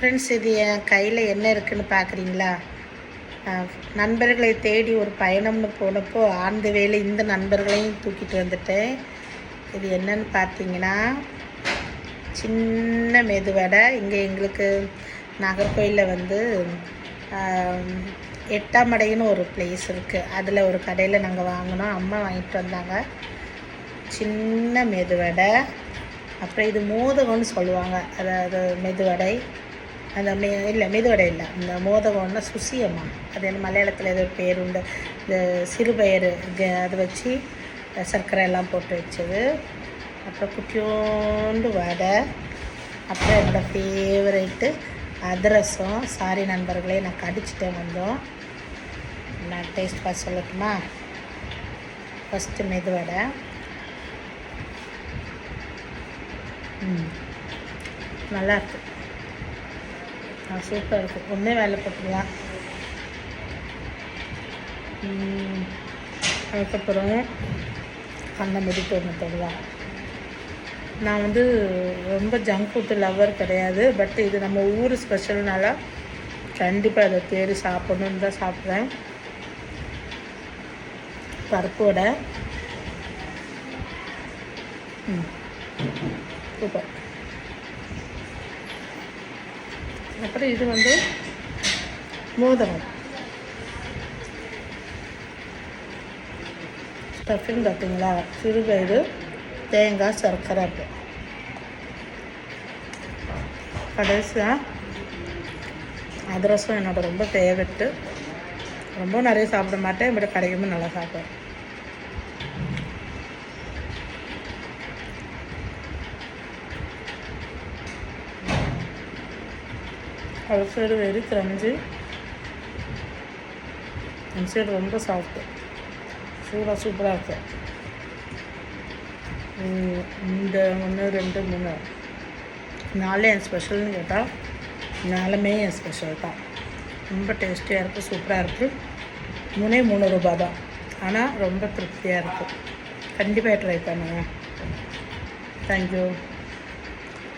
Friends இது என் கையில் என்ன இருக்குன்னு பார்க்குறீங்களா நண்பர்களை தேடி ஒரு பயணம்னு போனப்போ ஆழ்ந்த வேலை இந்த நண்பர்களையும் தூக்கிட்டு வந்துட்டேன். இது என்னன்னு பார்த்தீங்கன்னா சின்ன மெதுவடை இங்கே எங்களுக்கு நாகர்கோயிலில் வந்து எட்டாமடைன்னு எட்டாம் அடைன்னு ஒரு பிளேஸ் இருக்குது அதில் ஒரு கடையில் நாங்கள் வாங்கினோம். அம்மா வாங்கிட்டு வந்தாங்க. சின்ன மெதுவடை அப்புறம் இது மோதகம்னு சொல்லுவாங்க. அதாவது மெதுவடை அந்த மெ இல்லை மெதுவடை இல்லை. இந்த மோதகம்னா சுசியம்மா. அது என்ன மலையாளத்தில் ஏதோ ஒரு பேர் உண்டு இந்த சிறுபயறு அதை வச்சு சர்க்கரை எல்லாம் போட்டு வச்சது. அப்புறம் குட்டியோண்டு வடை. அப்புறம் என்னோடய ஃபேவரெட்டு அதிரசம். சாரி நண்பர்களே நான் கடிச்சிட்டேன் வந்தோம். நான் டேஸ்ட் பார்த்து சொல்லட்டுமா? ஃபஸ்ட்டு மெதுவடை. ம். நல்லா சூப்பராக இருக்குது ஒன்றே வேலை போட்டுருலாம் அதுக்கப்புறம் கண்ணை முடிட்டு ஒன்று தருவான் நான் வந்து ரொம்ப ஜங்க் ஃபுட்டு லவ்வர் கிடையாது பட் இது நம்ம ஊர் ஸ்பெஷல்னால கண்டிப்பாக அதை தேடி சாப்பிட்ணுன்னு தான் சாப்பிட்றேன். பருப்பு வடை ம் சூப்பர். அப்புறம் இது வந்து மோதகம் ஸ்டஃபிங் பார்த்தீங்களா? சிறுபயிறு தேங்காய் சர்க்கரை. அப்படி கடைசியாக அதிரசம் என்னோட ரொம்ப ஃபேவரெட்டு ரொம்ப நிறைய சாப்பிட மாட்டேன் பட் கிடைக்கும்போது நல்லா சாப்பிடுவேன். ஒரு side very crunchy. Inside side ரொம்ப சாஃப்ட்டு சூடாக சூப்பராக இருக்குது இந்த ஒன்று ரெண்டு மூணு. நாலு என் ஸ்பெஷல்னு கேட்டால் நாலுமே என் ஸ்பெஷல் தான். ரொம்ப டேஸ்டியாக இருக்குது சூப்பராக இருக்குது மூணே மூணு ரூபா தான். ஆனால் ரொம்ப திருப்தியாக இருக்குது கண்டிப்பாக ட்ரை பண்ணுங்கள் தேங்க்யூ